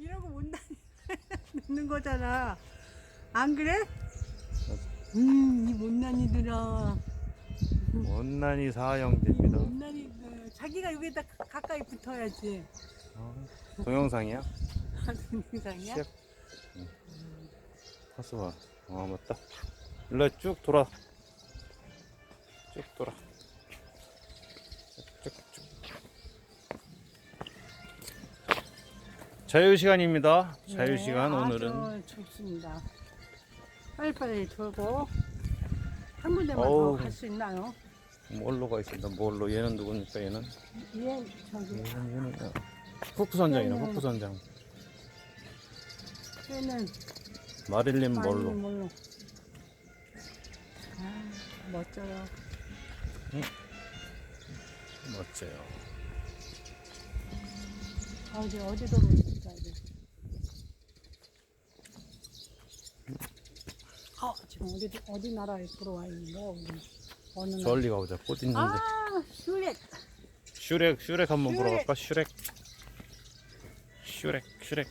이러고 못 다니는 거잖아. 안 그래? 음, 이 못난이들아. 원난이 이 사형제입니다. 못난이들. 자기가 여기다 가- 가까이 붙어야지. 어, 동영상이야? 동영상이야? 시작. 파스와. 어 맞다. 일로 쭉 돌아. 쭉 돌아. 자유 시간입니다. 자유 시간 네, 오늘은 아주 좋습니다. 빨리빨리 돌고 한 군데만 어우. 더갈수 있나요? 뭘로 가 있습니다. 뭘로 얘는 누구니까 얘는 얘 저기 얘는 얘는 어, 후프선장이네 얘는- 후프선장. 얘는 마릴린 많이 뭘로? 뭘로? 아 멋져요. 멋져요. 아 이제 어디 돌아 이제. 어 지금 어디 어디 나라에 들어와 있는 거야 우리? 어느 나라? 저리 가보자. 꽃 있는데. 아 슈렉. 슈렉 슈렉 한번 보러 슈렉. 갈까? 슈렉. 슈렉 슈렉.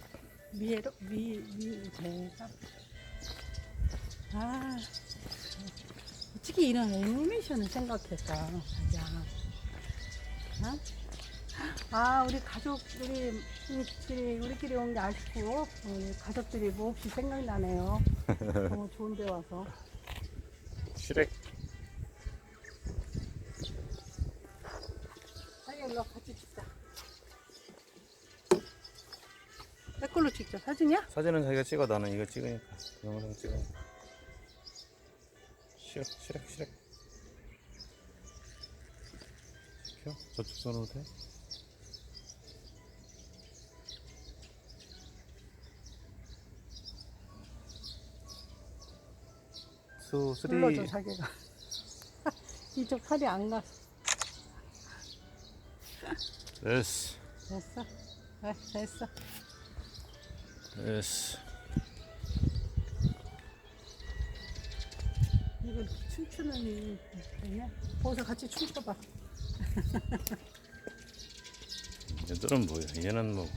미에로 미미 대답. 아 어떻게 이런 애니메이션을 생각했어, 자기야. 어? 아 우리 가족 우리 우리끼리 우리끼리 온 게 아쉽고 우리 가족들이 몹시 생각나네요. 너무 좋은데 와서. 자기 일로 와, 같이 찍자. 내 걸로 찍자. 사진이야? 사진은 자기가 찍어 나는 이거 찍으니까 영상 찍으니까 슈렉 슈렉 슈렉 켜 저쪽 손으로 돼? 투 쓰리 눌러줘 자기가. 이쪽 팔이 안 가. 됐어 됐어. 네, 됐어. 됐어 이거 춤추는 이 있네. 거기서 같이 춤춰봐. 얘들은 뭐야 얘는 뭐